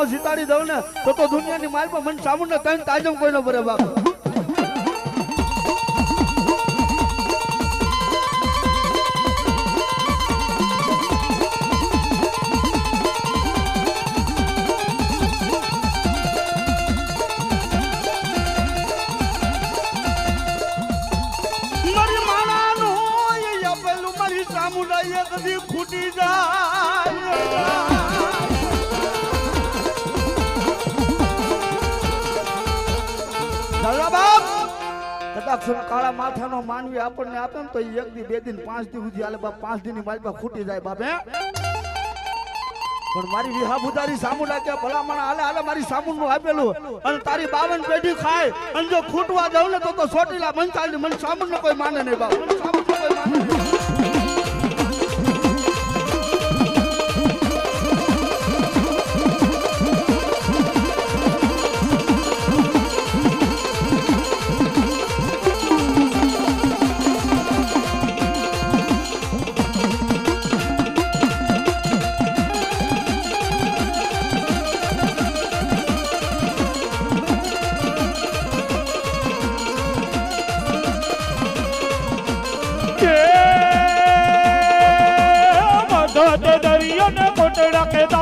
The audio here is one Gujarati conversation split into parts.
નો દઉં ને તો તો દુનિયાની માલમાં મને સામુંડ તન તાજમ કોઈનો ભરે બાપ. એ કદી ખૂટી જાય. કદાચ કાળા માથાનો માનવી આપણને આપે ને તો એક દી, બે દિન, પાંચ દી સુધી હાલે બાપ, પાંચ દિનની મારી ખૂટી જાય બાપ પણ મારી વિહા બુધારી સામુ લાગે ભલામણ હાલે હાલે મારી સામુ નું આપેલું. અને તારી બાવન પેઢી ખાય, અને જો ખૂટવા દઉં ને તો સોટીલા મન મને સામુ કોઈ માને નહીં બાપ. સામુ કોઈ માને મદદ દરિયો ને કોટડા કેદા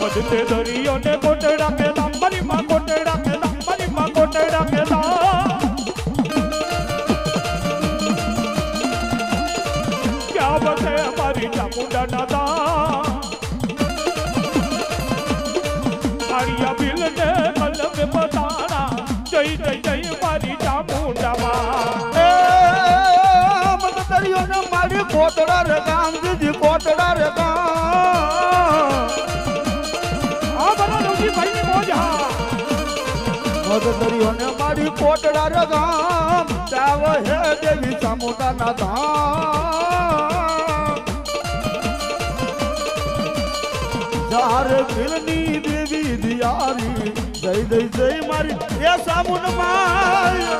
મદદ દરિયો ને કોટડા કેદા મારી કોટડા રે કામ દીધી કોતડા રે કામ મારી કોટડા રે ગામ ચાવ હે દેવી ચામુંડા ના ધામ. જાર દિલની દેવી દિયારી. જય જય જય મારી એ સામુન માય.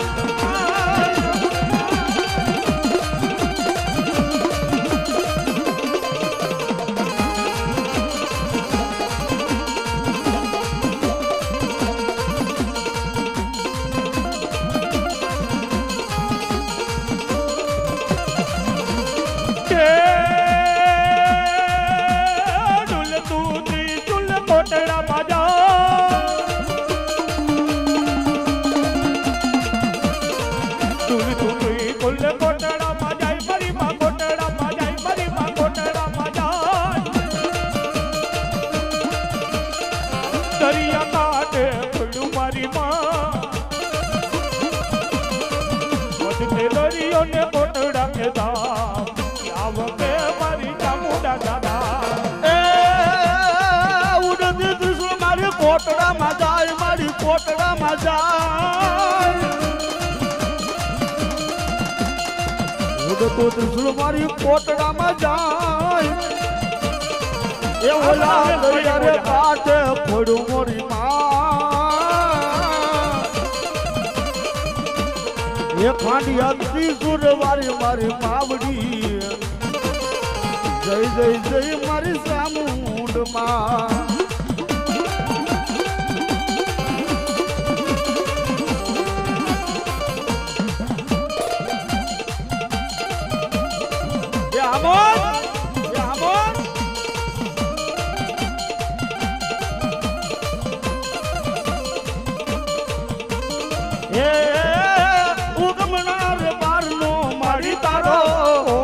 વધતે દરિયો ને કોટડા કેદા આવકે મારી ચામુંડા દાદા. એ ઉડતી ત્રિશુળ મારી કોટડામાં જાય મારી કોટડામાં જાય. ઉડતું ત્રિશુળ મારી કોટડામાં જાય. એ ઓલા દરિયારે કાંઠે એ અતિ ત્રિશુળ વારી મારી માવડી જય જય જય મારી સામુંડમાં. મારી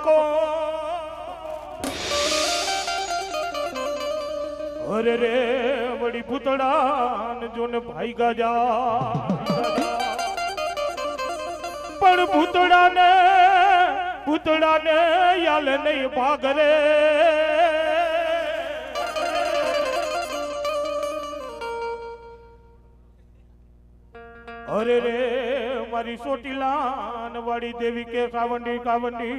સબકો અરે રે વળી ભૂતડા ને જોને ભાઈ ગાજા પણ ભૂતડા ને પૂતળા ને યાલ નહીં ભાગ રે અરે રે મારી સોટીલાન વાળી દેવી કે સાવંડી, કાવંડી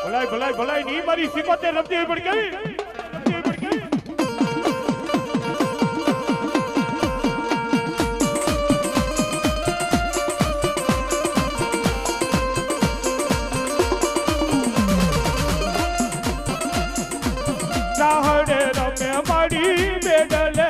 ભલાઈ ભલાઈ ભલાઈ, ની મારી સિકોતે રમતી પડ કેવી કેવી? ચાહડે રમે મારી બેડલે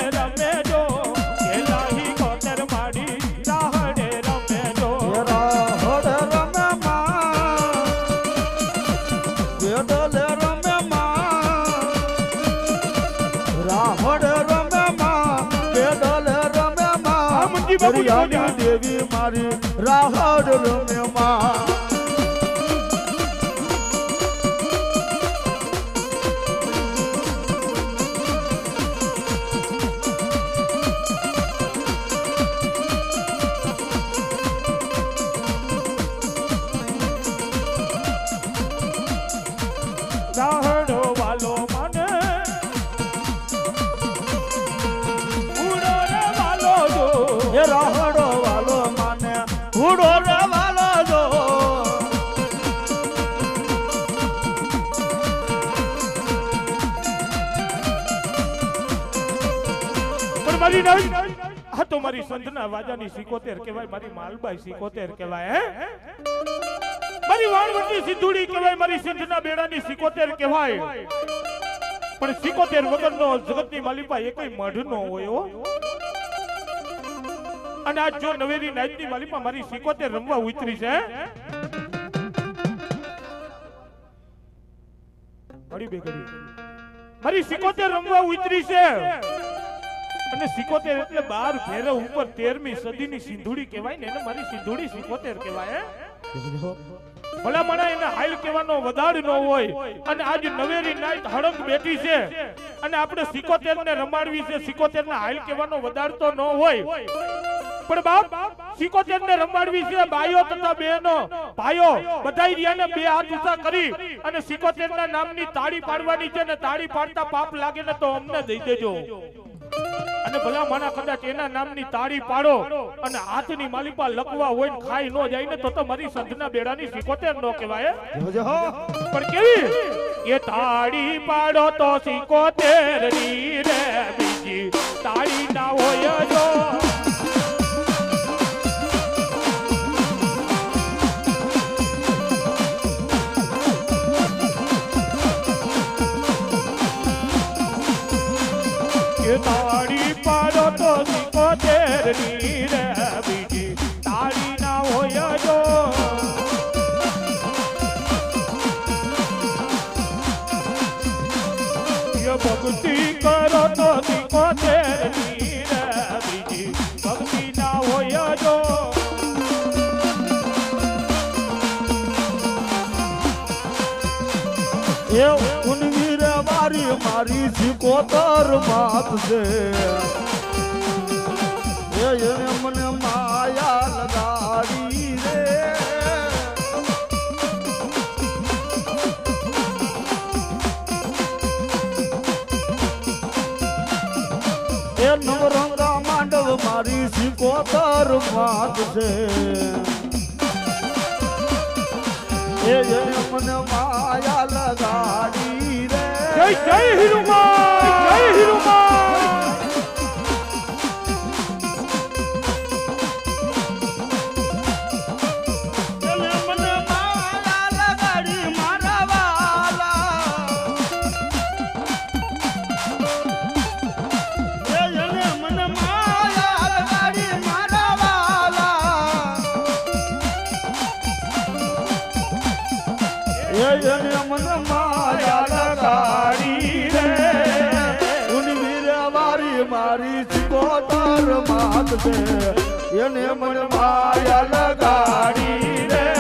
દેવી મારી રાહડ રમે માં મારી નવી આ તો મારી સંતના વાજાની સિકોતેર કહેવાય, મારી માલબાઈ સિકોતેર કહેવાય, હે? મારી વાણવટી સિદ્ધુડી કહેવાય, મારી સિંધના બેડાની સિકોતેર કહેવાય. પણ સિકોતેર વગરનો જગતની માલિપા એકય મઢ નો હોય, હો. અને આ જો નવેરી નાઈટની માલિપા મારી સિકોતેર રમવા ઉતરી છે ઘડી બે મારી સિકોતેર રમવા ઉતરી છે. અને સિકોતેર એટલે બાર ફેરવ ઉપર તેરમી સદીની સિંધુડી કહેવાય ને, એને મારી સિંધુડી સિકોતેર કહેવાય મને એને હાઈલ કહેવાનો વધાર ન હોય. અને આજ નવેરી નાઈટ હળંગ બેઠી છે. અને આપણે સિકોતેર ને રમાડવી છે. સિકોતેર ને હાઈલ કહેવાનો વધાર તો ન હોય. પણ બાપ સિકોતેર ને રમાડવી છે બાયો તથા બહેનો. ભાઈઓ બધાઈ રહ્યા ને બે હાથ ઊંચા કરી અને સિકોતેર ના નામની તાળી પાડવાની છે ને તાળી પાડતા પાપ લાગે ને તો અમને દઈ દેજો. અને ભલા માના કદાચ એના નામની તાળી પાડો અને હાથની માલિપા લકવા હોય ને ખાઈ ન જાય ને તો તો મારી સંધના બેડાની સિકોતેર નો કહેવાય પણ કેવી? એ તાળી પાડો તો સિકોતેરની રે બીજી તાળી ના હોય જો. મારી સિકોતર માત છે. એને મને માયા લગાડી રે. એ નવરંગા માંડવ મારી સિકોતર માત છે. એ એને મને માયા લગાડી જય હિરુમા જય હિરુમા છે. એને મન માયા લગાડી રે.